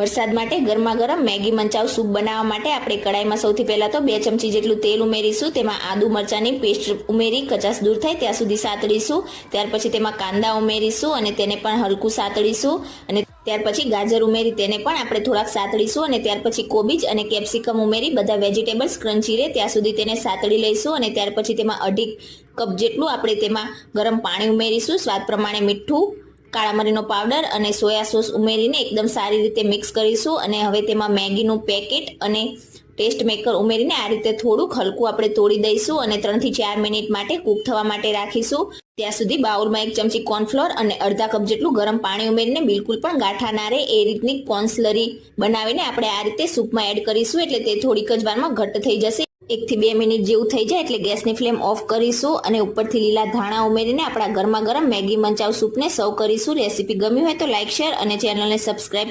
વરસાદ માટે ગરમા ગરમ મેગી મંચાવ સૂપ બનાવવા માટે આપણે કડાઈમાં સૌથી પહેલાં તો બે ચમચી જેટલું તેલ ઉમેરીશું, તેમાં આદુ મરચાંની પેસ્ટ ઉમેરી કચાસ દૂર થાય ત્યાં સુધી સાતળીશું, ત્યાર પછી તેમાં કાંદા ઉમેરીશું અને તેને પણ હલકું સાતળીશું અને ત્યાર પછી ગાજર ઉમેરી તેને પણ આપણે થોડાક સાતળીશું અને ત્યાર પછી કોબીજ અને કેપ્સિકમ ઉમેરી બધા વેજીટેબલ્સ ક્રંચી રહે ત્યાં સુધી તેને સાતળી લઈશું અને ત્યાર પછી તેમાં અઢી કપ જેટલું આપણે તેમાં ગરમ પાણી ઉમેરીશું, સ્વાદ પ્રમાણે મીઠું કાળા મરીનો પાવડર અને સોયા સોસ ઉમેરીને એકદમ સારી રીતે મિક્સ કરીશું અને હવે તેમાં મેગીનું પેકેટ અને ટેસ્ટ મેકર ઉમેરીને આ રીતે થોડુંક હલકું આપણે તોડી દઈશું અને ત્રણથી ચાર મિનિટ માટે કૂક થવા માટે રાખીશું. ત્યાં સુધી બાઉલમાં એક ચમચી કોર્નફ્લોર અને અડધા કપ જેટલું ગરમ પાણી ઉમેરીને બિલકુલ પણ ગાંઠા ના રહે. એ રીતની કોન્સલરી બનાવીને આપણે આ રીતે સૂપમાં એડ કરીશું એટલે તે થોડીક જ વારમાં ઘટ્ટ થઈ જશે. એકથી બે મિનિટ જેવું થઈ જાય એટલે ગેસની ફ્લેમ ઓફ કરીશું અને ઉપરથી લીલા ધાણા ઉમેરીને આપણા ગરમા ગરમ મેગી મંચાવ સૂપને સર્વ કરીશું. રેસીપી ગમી હોય તો લાઇક શેર અને ચેનલને સબસ્ક્રાઇબ